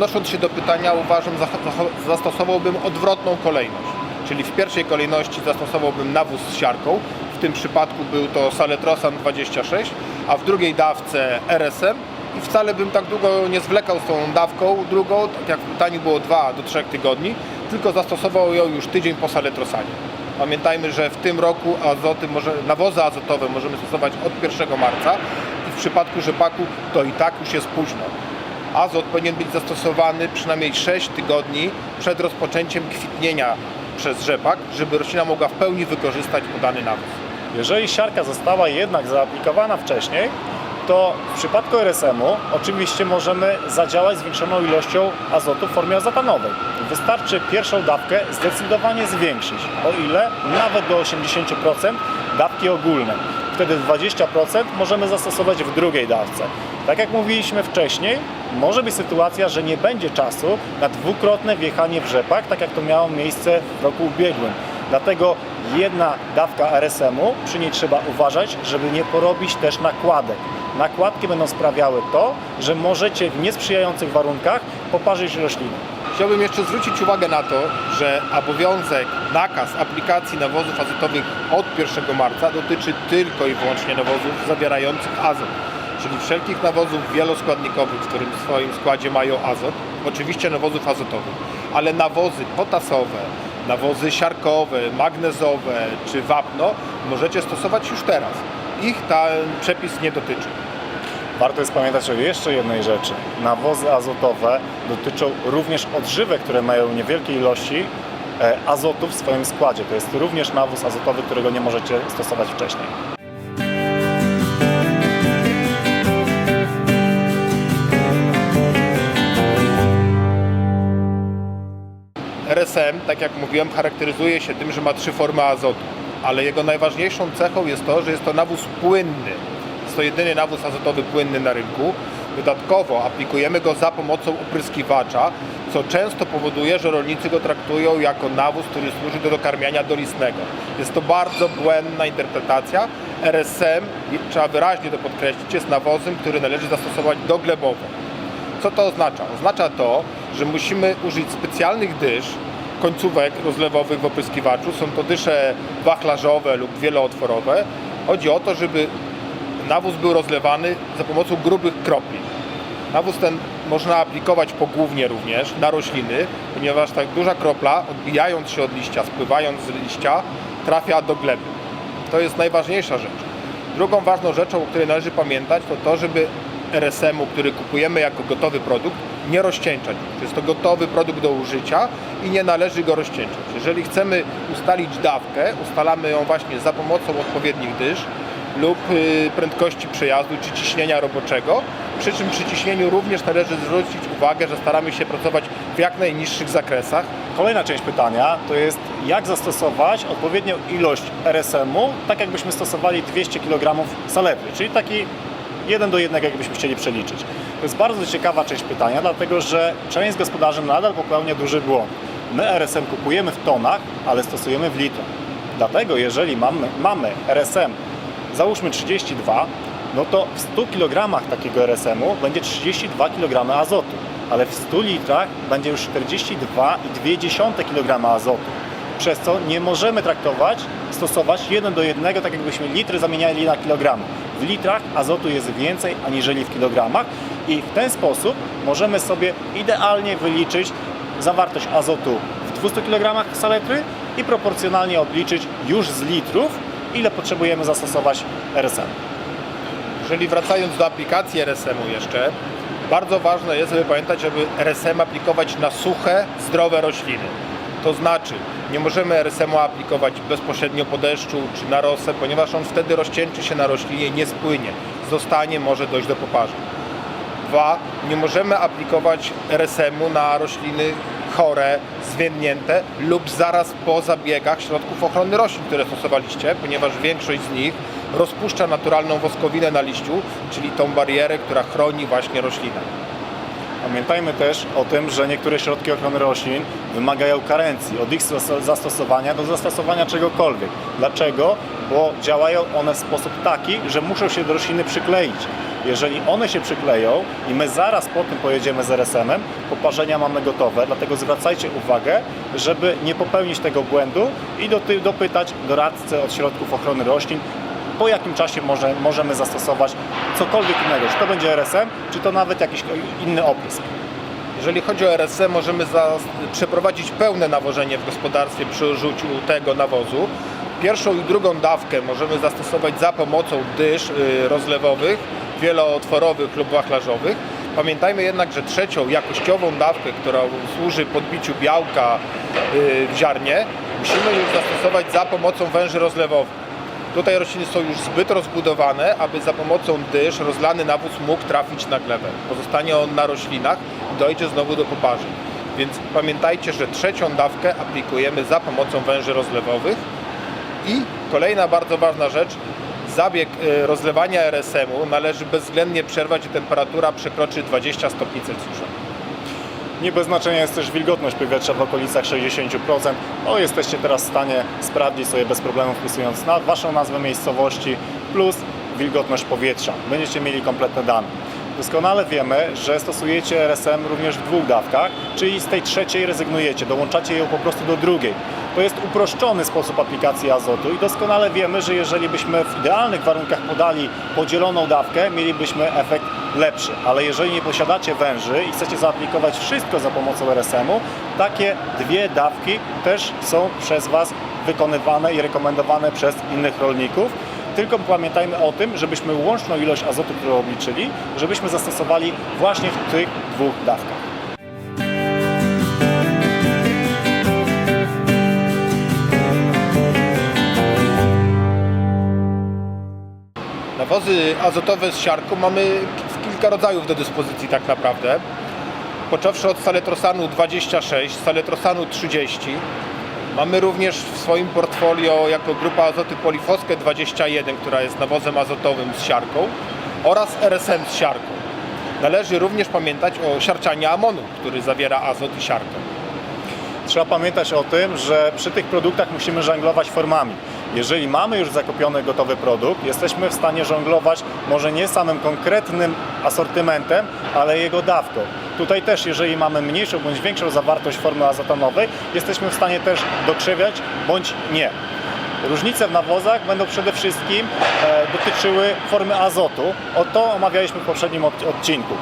Odnosząc się do pytania, uważam, zastosowałbym odwrotną kolejność. Czyli w pierwszej kolejności zastosowałbym nawóz z siarką, w tym przypadku był to Saletrosan 26, a w drugiej dawce RSM i wcale bym tak długo nie zwlekał z tą dawką drugą, tak jak w pytaniu było 2 do 3 tygodni, tylko zastosował ją już tydzień po Saletrosanie. Pamiętajmy, że w tym roku azoty może, nawozy azotowe możemy stosować od 1 marca i w przypadku rzepaku to i tak już jest późno. Azot powinien być zastosowany przynajmniej 6 tygodni przed rozpoczęciem kwitnienia przez rzepak, żeby roślina mogła w pełni wykorzystać podany nawóz. Jeżeli siarka została jednak zaaplikowana wcześniej, to w przypadku RSM-u oczywiście możemy zadziałać zwiększoną ilością azotu w formie azotanowej. Wystarczy pierwszą dawkę zdecydowanie zwiększyć, o ile nawet do 80% dawki ogólnej. Wtedy 20% możemy zastosować w drugiej dawce. Tak jak mówiliśmy wcześniej, może być sytuacja, że nie będzie czasu na dwukrotne wjechanie w rzepak, tak jak to miało miejsce w roku ubiegłym. Dlatego jedna dawka RSM-u, przy niej trzeba uważać, żeby nie porobić też nakładek. Nakładki będą sprawiały to, że możecie w niesprzyjających warunkach poparzyć rośliny. Chciałbym jeszcze zwrócić uwagę na to, że obowiązek, nakaz aplikacji nawozów azotowych od 1 marca dotyczy tylko i wyłącznie nawozów zawierających azot, czyli wszelkich nawozów wieloskładnikowych, w którym w swoim składzie mają azot, oczywiście nawozów azotowych, ale nawozy potasowe, nawozy siarkowe, magnezowe czy wapno możecie stosować już teraz. Ich ten przepis nie dotyczy. Warto jest pamiętać o jeszcze jednej rzeczy. Nawozy azotowe dotyczą również odżywek, które mają niewielkie ilości e, azotu w swoim składzie. To jest również nawóz azotowy, którego nie możecie stosować wcześniej. RSM, tak jak mówiłem, charakteryzuje się tym, że ma trzy formy azotu, ale jego najważniejszą cechą jest to, że jest to nawóz płynny. Jest to jedyny nawóz azotowy płynny na rynku. Dodatkowo aplikujemy go za pomocą opryskiwacza, co często powoduje, że rolnicy go traktują jako nawóz, który służy do dokarmiania dolistnego. Jest to bardzo błędna interpretacja. RSM, trzeba wyraźnie to podkreślić, jest nawozem, który należy zastosować doglebowo. Co to oznacza? Oznacza to, że musimy użyć specjalnych dysz, końcówek rozlewowych w opryskiwaczu. Są to dysze wachlarzowe lub wielootworowe. Chodzi o to, żeby nawóz był rozlewany za pomocą grubych kropli. Nawóz ten można aplikować pogłównie również na rośliny, ponieważ tak duża kropla, odbijając się od liścia, spływając z liścia, trafia do gleby. To jest najważniejsza rzecz. Drugą ważną rzeczą, o której należy pamiętać, to to, żeby RSM-u, który kupujemy jako gotowy produkt, nie rozcieńczać. Jest to gotowy produkt do użycia i nie należy go rozcieńczać. Jeżeli chcemy ustalić dawkę, ustalamy ją właśnie za pomocą odpowiednich dysz lub y, prędkości przejazdu czy ciśnienia roboczego. Przy czym przy ciśnieniu również należy zwrócić uwagę, że staramy się pracować w jak najniższych zakresach, Kolejna część pytania to jest jak zastosować odpowiednią ilość RSM-u, tak jakbyśmy stosowali 200 kg saletry, czyli taki jeden do jednego, jakbyśmy chcieli przeliczyć. To jest bardzo ciekawa część pytania, dlatego że część gospodarzy nadal popełnia duży błąd. My RSM kupujemy w tonach, ale stosujemy w litrach. Dlatego jeżeli mamy, mamy RSM, załóżmy 32, no to w 100 kg takiego RSM-u będzie 32 kg azotu, ale w 100 litrach będzie już 42,2 kg azotu. Przez co nie możemy traktować, stosować 1 do 1, tak jakbyśmy litry zamieniali na kilogramy. W litrach azotu jest więcej aniżeli w kilogramach i w ten sposób możemy sobie idealnie wyliczyć zawartość azotu w 200 kg saletry i proporcjonalnie odliczyć już z litrów, ile potrzebujemy zastosować RSM. Jeżeli wracając do aplikacji RSM-u jeszcze, bardzo ważne jest, żeby pamiętać, żeby RSM aplikować na suche, zdrowe rośliny. To znaczy, nie możemy RSM-u aplikować bezpośrednio po deszczu czy na rosę, ponieważ on wtedy rozcieńczy się na roślinie i nie spłynie. Zostanie, może dojść do poparzenia. Dwa, nie możemy aplikować RSM-u na rośliny chore, zwiędnięte lub zaraz po zabiegach środków ochrony roślin, które stosowaliście, ponieważ większość z nich rozpuszcza naturalną woskowinę na liściu, czyli tą barierę, która chroni właśnie roślinę. Pamiętajmy też o tym, że niektóre środki ochrony roślin wymagają karencji od ich zas- zastosowania do zastosowania czegokolwiek. Dlaczego? Bo działają one w sposób taki, że muszą się do rośliny przykleić. Jeżeli one się przykleją i my zaraz po tym pojedziemy z RSM-em, poparzenia mamy gotowe, dlatego zwracajcie uwagę, żeby nie popełnić tego błędu i dopytać doradcę od środków ochrony roślin, po jakim czasie może, możemy zastosować cokolwiek innego, czy to będzie RSM, czy to nawet jakiś inny oprysk. Jeżeli chodzi o RSM, możemy przeprowadzić pełne nawożenie w gospodarstwie przy użyciu tego nawozu. Pierwszą i drugą dawkę możemy zastosować za pomocą dysz y, rozlewowych, wielootworowych lub wachlarzowych. Pamiętajmy jednak, że trzecią jakościową dawkę, która służy podbiciu białka y, w ziarnie, musimy już zastosować za pomocą węży rozlewowych. Tutaj rośliny są już zbyt rozbudowane, aby za pomocą dysz rozlany nawóz mógł trafić na glebę. Pozostanie on na roślinach i dojdzie znowu do poparzeń. Więc pamiętajcie, że trzecią dawkę aplikujemy za pomocą węży rozlewowych. I kolejna bardzo ważna rzecz, zabieg y, rozlewania RSM-u należy bezwzględnie przerwać, gdy temperatura przekroczy 20 stopni Celsjusza. Nie bez znaczenia jest też wilgotność powietrza w okolicach 60%. O, jesteście teraz w stanie sprawdzić sobie bez problemu wpisując na Waszą nazwę miejscowości plus wilgotność powietrza. Będziecie mieli kompletne dane. Doskonale wiemy, że stosujecie RSM również w dwóch dawkach, czyli z tej trzeciej rezygnujecie, dołączacie ją po prostu do drugiej. To jest uproszczony sposób aplikacji azotu i doskonale wiemy, że jeżeli byśmy w idealnych warunkach podali podzieloną dawkę, mielibyśmy efekt lepszy. Ale jeżeli nie posiadacie węży i chcecie zaaplikować wszystko za pomocą RSM-u, takie dwie dawki też są przez Was wykonywane i rekomendowane przez innych rolników. Tylko pamiętajmy o tym, żebyśmy łączną ilość azotu, którą obliczyli, żebyśmy zastosowali właśnie w tych dwóch dawkach. Nawozy azotowe z siarką mamy w kilka rodzajów do dyspozycji tak naprawdę. Począwszy od saletrosanu 26, saletrosanu 30. Mamy również w swoim portfolio jako grupa azoty polifoskę 21, która jest nawozem azotowym z siarką oraz RSM z siarką. Należy również pamiętać o siarczanie amonu, który zawiera azot i siarkę. Trzeba pamiętać o tym, że przy tych produktach musimy żonglować formami. Jeżeli mamy już zakupiony gotowy produkt, jesteśmy w stanie żonglować może nie samym konkretnym asortymentem, ale jego dawką. Tutaj też, jeżeli mamy mniejszą bądź większą zawartość formy azotonowej, jesteśmy w stanie też dokrzewiać bądź nie. Różnice w nawozach będą przede wszystkim e, dotyczyły formy azotu. O to omawialiśmy w poprzednim od- odcinku.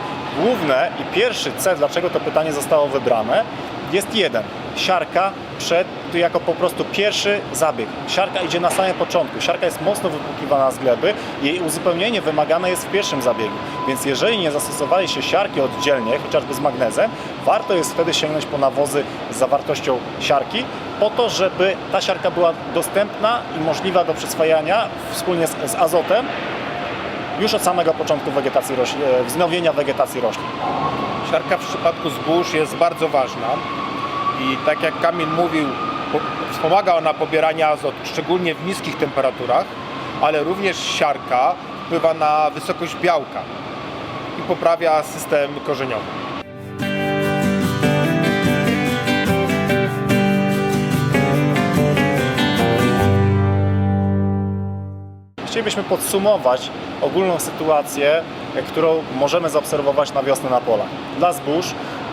Główne i pierwszy cel, dlaczego to pytanie zostało wybrane, jest jeden. Siarka przed, jako po prostu pierwszy zabieg. Siarka idzie na samym początku. Siarka jest mocno wypłukiwana z gleby. Jej uzupełnienie wymagane jest w pierwszym zabiegu. Więc jeżeli nie zastosowali się siarki oddzielnie, chociażby z magnezem, warto jest wtedy sięgnąć po nawozy z zawartością siarki, po to, żeby ta siarka była dostępna i możliwa do przyswajania wspólnie z, z azotem już od samego początku wegetacji roślin, e, wznowienia wegetacji roślin. Siarka w przypadku zbóż jest bardzo ważna i tak jak Kamil mówił, po- wspomaga ona pobieranie azotu, szczególnie w niskich temperaturach, ale również siarka wpływa na wysokość białka i poprawia system korzeniowy. Chcielibyśmy podsumować ogólną sytuację, e, którą możemy zaobserwować na wiosnę na polach. Dla zbóż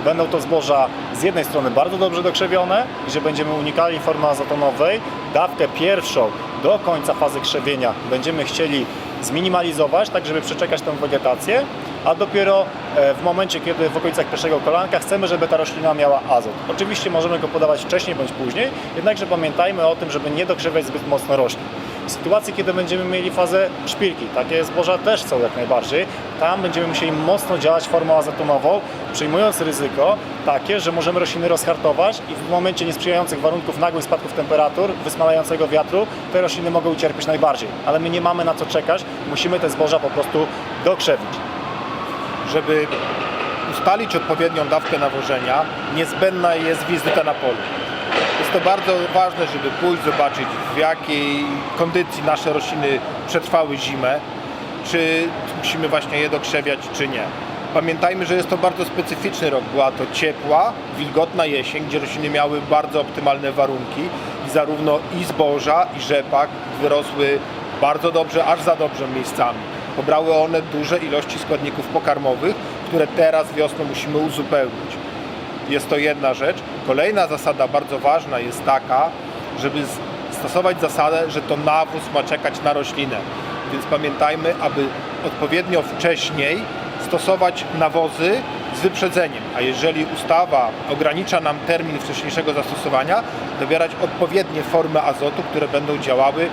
będą to zboża z jednej strony bardzo dobrze dokrzewione, gdzie będziemy unikali formy azotonowej. Dawkę pierwszą do końca fazy krzewienia będziemy chcieli zminimalizować, tak żeby przeczekać tę wegetację, a dopiero e, w momencie, kiedy w okolicach pierwszego kolanka chcemy, żeby ta roślina miała azot. Oczywiście możemy go podawać wcześniej bądź później, jednakże pamiętajmy o tym, żeby nie dokrzewiać zbyt mocno roślin. W sytuacji, kiedy będziemy mieli fazę szpilki, takie zboża też są jak najbardziej, tam będziemy musieli mocno działać formą azotonową, przyjmując ryzyko takie, że możemy rośliny rozhartować i w momencie niesprzyjających warunków nagłych spadków temperatur, wysmalającego wiatru, te rośliny mogą ucierpieć najbardziej. Ale my nie mamy na co czekać, musimy te zboża po prostu dokrzewić. Żeby ustalić odpowiednią dawkę nawożenia, niezbędna jest wizyta na polu. To bardzo ważne, żeby pójść zobaczyć w jakiej kondycji nasze rośliny przetrwały zimę, czy musimy właśnie je dokrzewiać, czy nie. Pamiętajmy, że jest to bardzo specyficzny rok. Była to ciepła, wilgotna jesień, gdzie rośliny miały bardzo optymalne warunki i zarówno i zboża, i rzepak wyrosły bardzo dobrze, aż za dobrze miejscami. Pobrały one duże ilości składników pokarmowych, które teraz wiosną musimy uzupełnić. Jest to jedna rzecz. Kolejna zasada bardzo ważna jest taka, żeby stosować zasadę, że to nawóz ma czekać na roślinę. Więc pamiętajmy, aby odpowiednio wcześniej stosować nawozy z wyprzedzeniem. A jeżeli ustawa ogranicza nam termin wcześniejszego zastosowania, dobierać odpowiednie formy azotu, które będą działały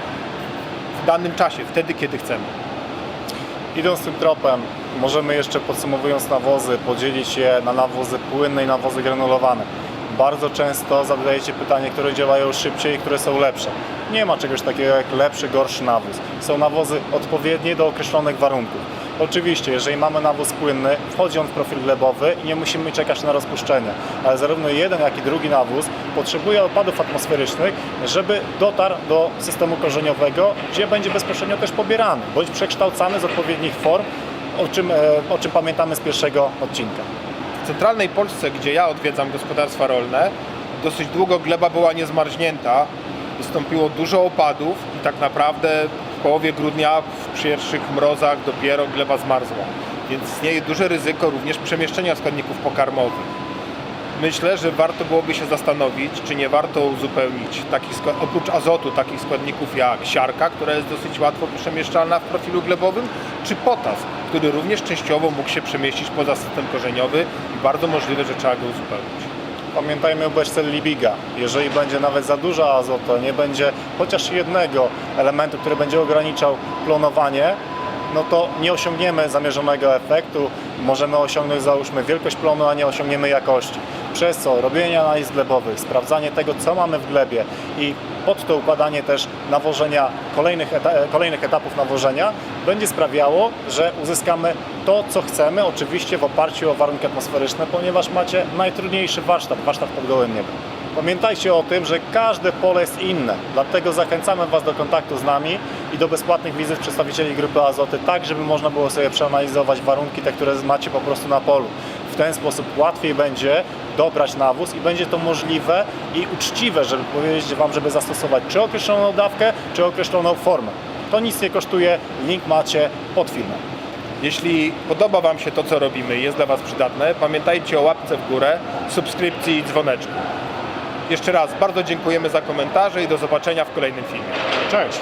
w danym czasie, wtedy kiedy chcemy. Idąc tym tropem, możemy jeszcze podsumowując nawozy, podzielić je na nawozy płynne i nawozy granulowane. Bardzo często zadajecie pytanie, które działają szybciej i które są lepsze. Nie ma czegoś takiego jak lepszy, gorszy nawóz. Są nawozy odpowiednie do określonych warunków. Oczywiście, jeżeli mamy nawóz płynny, wchodzi on w profil glebowy i nie musimy czekać na rozpuszczenie, ale zarówno jeden, jak i drugi nawóz potrzebuje opadów atmosferycznych, żeby dotarł do systemu korzeniowego, gdzie będzie bezpośrednio też pobierany, bądź przekształcany z odpowiednich form, o czym, e, o czym pamiętamy z pierwszego odcinka. W centralnej Polsce, gdzie ja odwiedzam gospodarstwa rolne, dosyć długo gleba była niezmarznięta. Wystąpiło dużo opadów i tak naprawdę w połowie grudnia w pierwszych mrozach dopiero gleba zmarzła. Więc istnieje duże ryzyko również przemieszczenia składników pokarmowych. Myślę, że warto byłoby się zastanowić, czy nie warto uzupełnić takich, oprócz azotu takich składników jak siarka, która jest dosyć łatwo przemieszczalna w profilu glebowym, czy potas, który również częściowo mógł się przemieścić poza system korzeniowy i bardzo możliwe, że trzeba go uzupełnić. Pamiętajmy o beczce Libiga. Jeżeli będzie nawet za dużo azotu, nie będzie chociaż jednego elementu, który będzie ograniczał klonowanie, no to nie osiągniemy zamierzonego efektu. Możemy osiągnąć załóżmy wielkość plonu, a nie osiągniemy jakości. Przez co robienie analiz glebowych, sprawdzanie tego, co mamy w glebie i pod to układanie też nawożenia kolejnych, eta- kolejnych etapów nawożenia będzie sprawiało, że uzyskamy to, co chcemy, oczywiście w oparciu o warunki atmosferyczne, ponieważ macie najtrudniejszy warsztat, warsztat pod gołym niebem. Pamiętajcie o tym, że każde pole jest inne, dlatego zachęcamy Was do kontaktu z nami i do bezpłatnych wizyt przedstawicieli grupy Azoty, tak żeby można było sobie przeanalizować warunki te, które macie po prostu na polu. W ten sposób łatwiej będzie dobrać nawóz i będzie to możliwe i uczciwe, żeby powiedzieć Wam, żeby zastosować czy określoną dawkę, czy określoną formę. To nic nie kosztuje, link macie pod filmem. Jeśli podoba Wam się to, co robimy i jest dla Was przydatne, pamiętajcie o łapce w górę, subskrypcji i dzwoneczku. Jeszcze raz bardzo dziękujemy za komentarze i do zobaczenia w kolejnym filmie. Cześć!